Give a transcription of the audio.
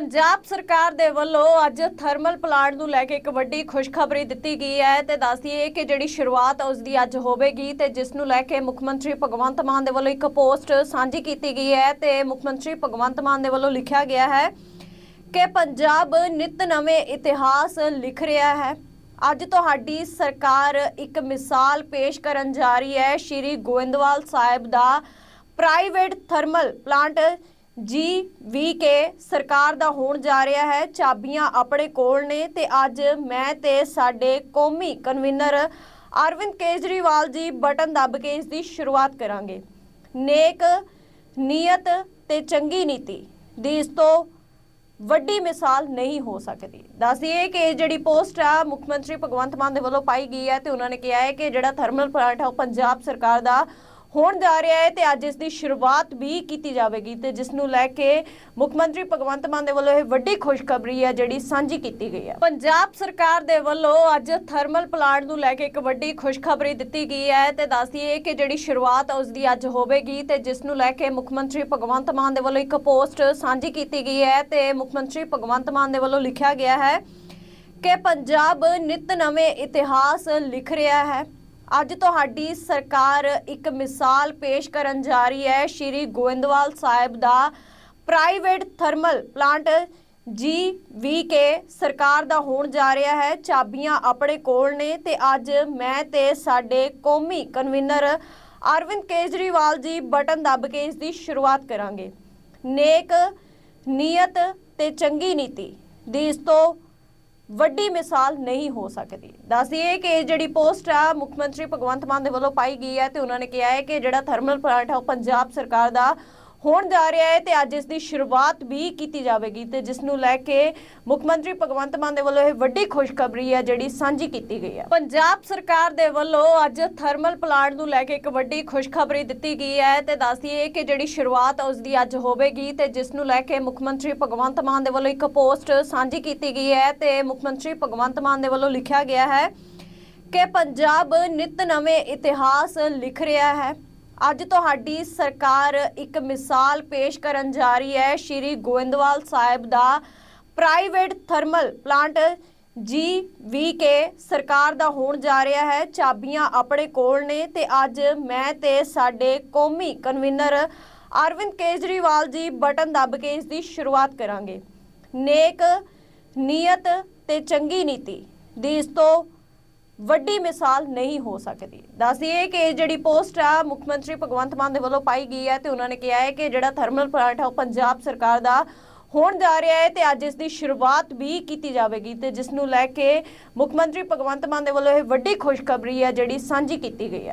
ਪੰਜਾਬ ਸਰਕਾਰ ਦੇ ਵੱਲੋਂ ਅੱਜ ਥਰਮਲ ਪਲਾਂਟ ਨੂੰ ਲੈ ਕੇ ਇੱਕ ਵੱਡੀ ਖੁਸ਼ਖਬਰੀ ਦਿੱਤੀ ਗਈ ਹੈ ਤੇ ਦੱਸਦੀ ਹੈ ਕਿ ਜਿਹੜੀ ਸ਼ੁਰੂਆਤ ਉਸ ਦੀ ਅੱਜ ਹੋਵੇਗੀ ਤੇ ਜਿਸ ਨੂੰ ਲੈ ਕੇ ਮੁੱਖ ਮੰਤਰੀ ਭਗਵੰਤ ਮਾਨ ਦੇ ਵੱਲੋਂ ਇੱਕ ਪੋਸਟ ਸਾਂਝੀ ਕੀਤੀ ਗਈ ਹੈ ਤੇ ਮੁੱਖ ਮੰਤਰੀ ਭਗਵੰਤ ਮਾਨ ਦੇ ਵੱਲੋਂ ਲਿਖਿਆ ਗਿਆ ਹੈ ਕਿ ਪੰਜਾਬ ਨਿਤ ਨਵੇਂ ਇਤਿਹਾਸ ਲਿਖ ਰਿਹਾ ਹੈ। ਅੱਜ ਤੁਹਾਡੀ ਸਰਕਾਰ ਇੱਕ ਮਿਸਾਲ ਪੇਸ਼ ਕਰਨ ਜਾ ਰਹੀ ਹੈ। ਸ਼੍ਰੀ ਗੋਇੰਦਵਾਲ ਸਾਹਿਬ ਦਾ private thermal plant G V K ਸਰਕਾਰ ਦਾ ਹੋਣ ਜਾ ਰਿਹਾ ਹੈ, ਚਾਬੀਆਂ ਆਪਣੇ ਕੋਲ ਨੇ ਤੇ ਅੱਜ ਮੈਂ ਤੇ ਸਾਡੇ ਕੌਮੀ ਕਨਵੀਨਰ ਅਰਵਿੰਦ ਕੇਜਰੀਵਾਲ ਜੀ ਬਟਨ ਦੱਬ ਕੇ ਇਸ ਦੀ ਸ਼ੁਰੂਆਤ ਕਰਾਂਗੇ। ਨੇਕ ਨੀਅਤ ਤੇ ਚੰਗੀ ਨੀਤੀ ਦੀ ਇਸ ਤੋਂ ਵੱਡੀ ਮਿਸਾਲ ਨਹੀਂ ਹੋ ਸਕਦੀ। ਦੱਸਦੀਏ ਕਿ ਜਿਹੜੀ ਪੋਸਟ ਆ, ਮੁੱਖ ਮੰਤਰੀ ਭਗਵੰਤ ਮਾਨ ਦੇ ਵੱਲੋਂ ਪਾਈ ਗਈ ਹੈ ਤੇ ਉਹਨਾਂ ਨੇ ਕਿਹਾ ਹੈ ਕਿ ਜਿਹੜਾ ਥਰਮਲ ਪਲਾਂਟ ਹੈ ਉਹ ਪੰਜਾਬ ਸਰਕਾਰ ਦਾ ਹੋਣ ਜਾ ਰਿਹਾ ਹੈ ਤੇ ਅੱਜ ਇਸ ਦੀ ਸ਼ੁਰੂਆਤ ਵੀ ਕੀਤੀ ਜਾਵੇਗੀ ਤੇ ਜਿਸ ਨੂੰ ਲੈ ਕੇ ਮੁੱਖ ਮੰਤਰੀ ਭਗਵੰਤ ਮਾਨ ਦੇ ਵੱਲੋਂ ਇਹ ਵੱਡੀ ਖੁਸ਼ਖਬਰੀ ਹੈ ਜਿਹੜੀ ਸਾਂਝੀ ਕੀਤੀ ਗਈ ਹੈ। ਪੰਜਾਬ ਸਰਕਾਰ ਦੇ ਵੱਲੋਂ ਅੱਜ ਥਰਮਲ ਪਲਾਂਟ ਨੂੰ ਲੈ ਕੇ ਇੱਕ ਵੱਡੀ ਖੁਸ਼ਖਬਰੀ ਦਿੱਤੀ ਗਈ ਹੈ ਤੇ ਦੱਸ ਦਈਏ ਕਿ ਜਿਹੜੀ ਸ਼ੁਰੂਆਤ ਉਸ ਦੀ ਅੱਜ ਹੋਵੇਗੀ ਤੇ ਜਿਸ ਨੂੰ ਲੈ ਕੇ ਮੁੱਖ ਮੰਤਰੀ ਭਗਵੰਤ ਮਾਨ ਦੇ ਵੱਲੋਂ ਇੱਕ ਪੋਸਟ ਸਾਂਝੀ ਕੀਤੀ ਗਈ ਹੈ ਤੇ ਮੁੱਖ ਮੰਤਰੀ ਭਗਵੰਤ ਮਾਨ ਦੇ ਵੱਲੋਂ ਲਿਖਿਆ ਗਿਆ ਹੈ ਕਿ ਪੰਜਾਬ ਨਿਤ ਨਵੇਂ ਇਤਿਹਾਸ ਲਿਖ ਰਿਹਾ ਹੈ। ਅੱਜ ਤੁਹਾਡੀ ਸਰਕਾਰ ਇੱਕ ਮਿਸਾਲ ਪੇਸ਼ ਕਰਨ ਜਾ ਰਹੀ ਹੈ। ਸ਼੍ਰੀ ਗੋਇੰਦਵਾਲ ਸਾਹਿਬ ਦਾ private thermal plant G V K ਸਰਕਾਰ ਦਾ ਹੋਣ ਜਾ ਰਿਹਾ ਹੈ। ਚਾਬੀਆਂ ਆਪਣੇ ਕੋਲ ਨੇ ਤੇ ਅੱਜ ਮੈਂ ਤੇ ਸਾਡੇ ਕੌਮੀ ਕਨਵੀਨਰ ਅਰਵਿੰਦ ਕੇਜਰੀਵਾਲ ਜੀ ਬਟਨ ਦੱਬ ਕੇ ਇਸ ਦੀ ਸ਼ੁਰੂਆਤ ਕਰਾਂਗੇ। ਨੇਕ ਨੀਅਤ ਤੇ ਚੰਗੀ ਨੀਤੀ ਦੀ ਇਸ ਤੋਂ ਵੱਡੀ ਮਿਸਾਲ ਨਹੀਂ ਹੋ ਸਕਦੀ। ਦੱਸਦੀਏ ਕਿ ਇਹ ਜਿਹੜੀ ਪੋਸਟ ਆ, ਮੁੱਖ ਮੰਤਰੀ ਭਗਵੰਤ ਮਾਨ ਦੇ ਵੱਲੋਂ ਪਾਈ ਗਈ ਹੈ ਤੇ ਉਹਨਾਂ ਨੇ ਕਿਹਾ ਹੈ ਕਿ ਜਿਹੜਾ ਥਰਮਲ ਪਲਾਂਟ ਹੈ ਉਹ ਪੰਜਾਬ ਸਰਕਾਰ ਦਾ ਹੋਣ ਜਾ ਰਿਹਾ ਹੈ ਤੇ ਅੱਜ ਇਸ ਦੀ ਸ਼ੁਰੂਆਤ ਵੀ ਕੀਤੀ ਜਾਵੇਗੀ ਤੇ ਜਿਸ ਨੂੰ ਲੈ ਕੇ ਮੁੱਖ ਮੰਤਰੀ ਭਗਵੰਤ ਮਾਨ ਦੇ ਵੱਲੋਂ ਇਹ ਵੱਡੀ ਖੁਸ਼ਖਬਰੀ ਹੈ ਜਿਹੜੀ ਸਾਂਝੀ ਕੀਤੀ ਗਈ ਹੈ। ਪੰਜਾਬ ਸਰਕਾਰ ਦੇ ਵੱਲੋਂ ਅੱਜ ਥਰਮਲ ਪਲਾਂਟ ਨੂੰ ਲੈ ਕੇ ਇੱਕ ਵੱਡੀ ਖੁਸ਼ਖਬਰੀ ਦਿੱਤੀ ਗਈ ਹੈ ਤੇ ਦੱਸ ਦਈਏ ਕਿ ਜਿਹੜੀ ਸ਼ੁਰੂਆਤ ਉਸ ਦੀ ਅੱਜ ਹੋਵੇਗੀ ਤੇ ਜਿਸ ਨੂੰ ਲੈ ਕੇ ਮੁੱਖ ਮੰਤਰੀ ਭਗਵੰਤ ਮਾਨ ਦੇ ਵੱਲੋਂ ਇੱਕ ਪੋਸਟ ਸਾਂਝੀ ਕੀਤੀ ਗਈ ਹੈ ਤੇ ਮੁੱਖ ਮੰਤਰੀ ਭਗਵੰਤ ਮਾਨ ਦੇ ਵੱਲੋਂ ਲਿਖਿਆ ਗਿਆ ਹੈ ਕਿ ਪੰਜਾਬ ਨਿਤ ਨਵੇਂ ਇਤਿਹਾਸ ਲਿਖ ਰਿਹਾ ਹੈ। ਅੱਜ ਤੁਹਾਡੀ ਸਰਕਾਰ ਇੱਕ ਮਿਸਾਲ ਪੇਸ਼ ਕਰਨ ਜਾ ਰਹੀ ਹੈ। ਸ਼੍ਰੀ ਗੋਇੰਦਵਾਲ ਸਾਹਿਬ ਦਾ private thermal plant G V K ਸਰਕਾਰ ਦਾ ਹੋਣ ਜਾ ਰਿਹਾ ਹੈ। ਚਾਬੀਆਂ ਆਪਣੇ ਕੋਲ ਨੇ ਤੇ ਅੱਜ ਮੈਂ ਤੇ ਸਾਡੇ ਕੌਮੀ ਕਨਵੀਨਰ ਅਰਵਿੰਦ ਕੇਜਰੀਵਾਲ ਜੀ ਬਟਨ ਦੱਬ ਕੇ ਇਸ ਦੀ ਸ਼ੁਰੂਆਤ ਕਰਾਂਗੇ। ਨੇਕ ਨੀਅਤ ਤੇ ਚੰਗੀ ਨੀਤੀ ਦੀ ਇਸ ਤੋਂ ਵੱਡੀ ਮਿਸਾਲ ਨਹੀਂ ਹੋ ਸਕਦੀ। ਦੱਸਦੀਏ ਕਿ ਇਹ ਜਿਹੜੀ ਪੋਸਟ ਆ ਮੁੱਖ ਮੰਤਰੀ ਭਗਵੰਤ ਮਾਨ ਦੇ ਵੱਲੋਂ ਪਾਈ ਗਈ ਹੈ ਤੇ ਉਹਨਾਂ ਨੇ ਕਿਹਾ ਹੈ ਕਿ ਜਿਹੜਾ ਥਰਮਲ ਪਲਾਂਟ ਹੈ ਉਹ ਪੰਜਾਬ ਸਰਕਾਰ ਦਾ ਹੋਣ ਜਾ ਰਿਹਾ ਹੈ ਤੇ ਅੱਜ ਇਸ ਦੀ ਸ਼ੁਰੂਆਤ ਵੀ ਕੀਤੀ ਜਾਵੇਗੀ ਤੇ ਜਿਸ ਨੂੰ ਲੈ ਕੇ ਮੁੱਖ ਮੰਤਰੀ ਭਗਵੰਤ ਮਾਨ ਦੇ ਵੱਲੋਂ ਇਹ ਵੱਡੀ ਖੁਸ਼ਖਬਰੀ ਹੈ ਜਿਹੜੀ ਸਾਂਝੀ ਕੀਤੀ ਗਈ ਹੈ।